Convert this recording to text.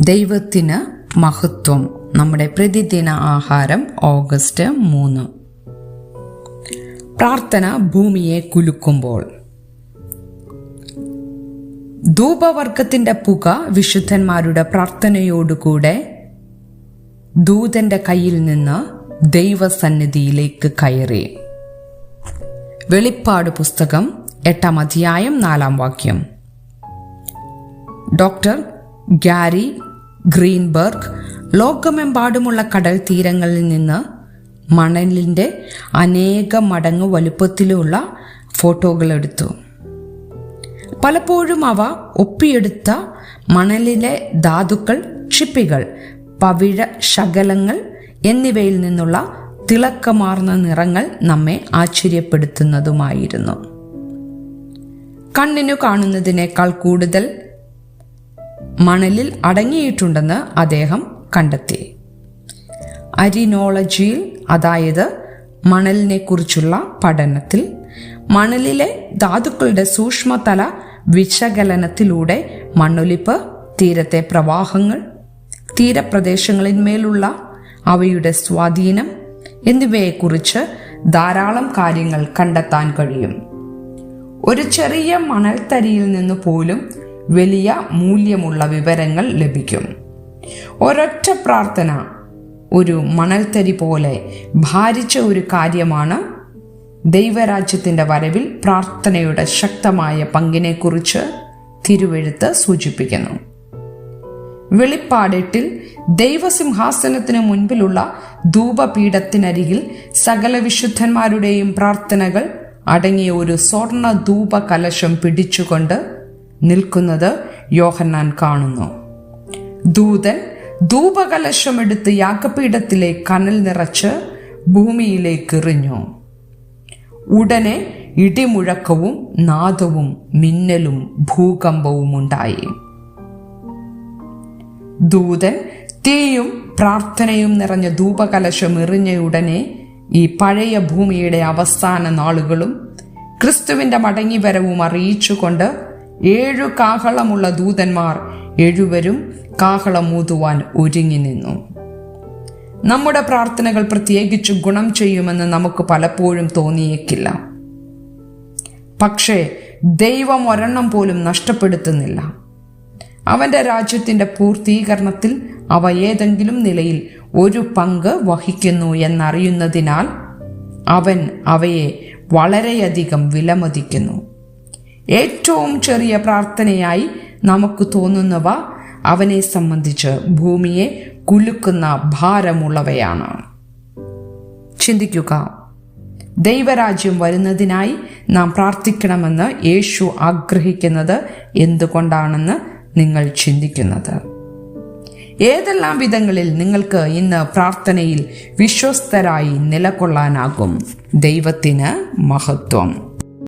ദൈവത്തിന് മഹത്വം. നമ്മുടെ പ്രതിദിന ആഹാരം ഓഗസ്റ്റ് മൂന്ന്. പ്രാർത്ഥന ഭൂമിയെ കുലുക്കുമ്പോൾ. ധൂപവർഗത്തിന്റെ പുക വിശുദ്ധന്മാരുടെ പ്രാർത്ഥനയോടുകൂടെ ദൂതന്റെ കയ്യിൽ നിന്ന് ദൈവസന്നിധിയിലേക്ക് കയറി. വെളിപ്പാട് പുസ്തകം എട്ടാം അധ്യായം നാലാം വാക്യം. ഡോക്ടർ ഗാരി ഗ്രീൻബർഗ് ലോകമെമ്പാടുമുള്ള കടൽ തീരങ്ങളിൽ നിന്ന് മണലിന്റെ അനേക മടങ്ങ് വലുപ്പത്തിലുള്ള ഫോട്ടോകൾ എടുത്തു. പലപ്പോഴും അവ ഒപ്പിയെടുത്ത മണലിലെ ധാതുക്കൾ ക്ഷിപ്പികൾ പവിഴ ശകലങ്ങൾ എന്നിവയിൽ നിന്നുള്ള തിളക്കമാർന്ന നിറങ്ങൾ നമ്മെ ആശ്ചര്യപ്പെടുത്തുന്നതുമായിരുന്നു. കണ്ണിനു കാണുന്നതിനേക്കാൾ കൂടുതൽ മണലിൽ അടങ്ങിയിട്ടുണ്ടെന്ന് അദ്ദേഹം കണ്ടെത്തി. അരിനോളജിയിൽ അതായത് മണലിനെ കുറിച്ചുള്ള പഠനത്തിൽ മണലിലെ ധാതുക്കളുടെ സൂക്ഷ്മതല വിശകലനത്തിലൂടെ മണ്ണൊലിപ്പ് തീരത്തെ പ്രവാഹങ്ങൾ തീരപ്രദേശങ്ങളിന്മേലുള്ള അവയുടെ സ്വാധീനം എന്നിവയെക്കുറിച്ച് ധാരാളം കാര്യങ്ങൾ കണ്ടെത്താൻ കഴിയും. ഒരു ചെറിയ മണൽത്തരിയിൽ നിന്ന് പോലും വലിയ മൂല്യമുള്ള വിവരങ്ങൾ ലഭിക്കും. ഒരൊറ്റ പ്രാർത്ഥന ഒരു മണൽത്തരി പോലെ ഭാരിച്ച ഒരു കാര്യമാണ് ദൈവരാജ്യത്തിന്റെ വരവിൽ പ്രാർത്ഥനയുടെ ശക്തമായ പങ്കിനെക്കുറിച്ച് തിരുവെഴുത്ത് സൂചിപ്പിക്കുന്നു. വെളിപ്പാടെട്ടിൽ ദൈവസിംഹാസനത്തിന് മുൻപിലുള്ള ധൂപപീഠത്തിനരികിൽ സകല വിശുദ്ധന്മാരുടെയും പ്രാർത്ഥനകൾ അടങ്ങിയ ഒരു സ്വർണ ധൂപ കലശം പിടിച്ചുകൊണ്ട് നിൽക്കുന്നത് യോഹന്നാൻ കാണുന്നു. ദൂതൻ ധൂപകലശമെടുത്ത് യാക്കപീഠത്തിലെ കനൽ നിറച്ച് ഭൂമിയിലേക്ക് എറിഞ്ഞു. ഉടനെ ഇടിമുഴക്കവും നാദവും മിന്നലും ഭൂകമ്പവും ഉണ്ടായി. ദൂതൻ തീയും പ്രാർത്ഥനയും നിറഞ്ഞ ധൂപകലശം എറിഞ്ഞയുടനെ ഈ പഴയ ഭൂമിയുടെ അവസാന നാളുകളും ക്രിസ്തുവിന്റെ മടങ്ങിവരവും അറിയിച്ചുകൊണ്ട് ഏഴു കാഹളമുള്ള ദൂതന്മാർ എഴുവരും കാഹളമൂതുവാൻ ഒരുങ്ങി നിന്നു. നമ്മുടെ പ്രാർത്ഥനകൾ പ്രത്യേകിച്ച് ഗുണം ചെയ്യുമെന്ന് നമുക്ക് പലപ്പോഴും തോന്നിയേക്കില്ല. പക്ഷേ ദൈവം ഒരെണ്ണം പോലും നഷ്ടപ്പെടുത്തുന്നില്ല. അവന്റെ രാജ്യത്തിന്റെ പൂർത്തീകരണത്തിൽ അവ ഏതെങ്കിലും നിലയിൽ ഒരു പങ്ക് വഹിക്കുന്നു എന്നറിയുന്നതിനാൽ അവൻ അവയെ വളരെയധികം വിലമതിക്കുന്നു. ഏറ്റവും ചെറിയ പ്രാർത്ഥനയായി നമുക്ക് തോന്നുന്നവ അവനെ സംബന്ധിച്ച് ഭൂമിയെ കുലുക്കുന്ന ഭാരമുള്ളവയാണ്. ചിന്തിക്കുക. ദൈവരാജ്യം വരുന്നതിനായി നാം പ്രാർത്ഥിക്കണമെന്ന് യേശു ആഗ്രഹിക്കുന്നത് എന്തുകൊണ്ടാണെന്ന് നിങ്ങൾ ചിന്തിക്കുന്നത്? ഏതെല്ലാം വിധങ്ങളിൽ നിങ്ങൾക്ക് ഇന്ന് പ്രാർത്ഥനയിൽ വിശ്വസ്തരായി നിലകൊള്ളാനാകും? ദൈവത്തിന് മഹത്വം.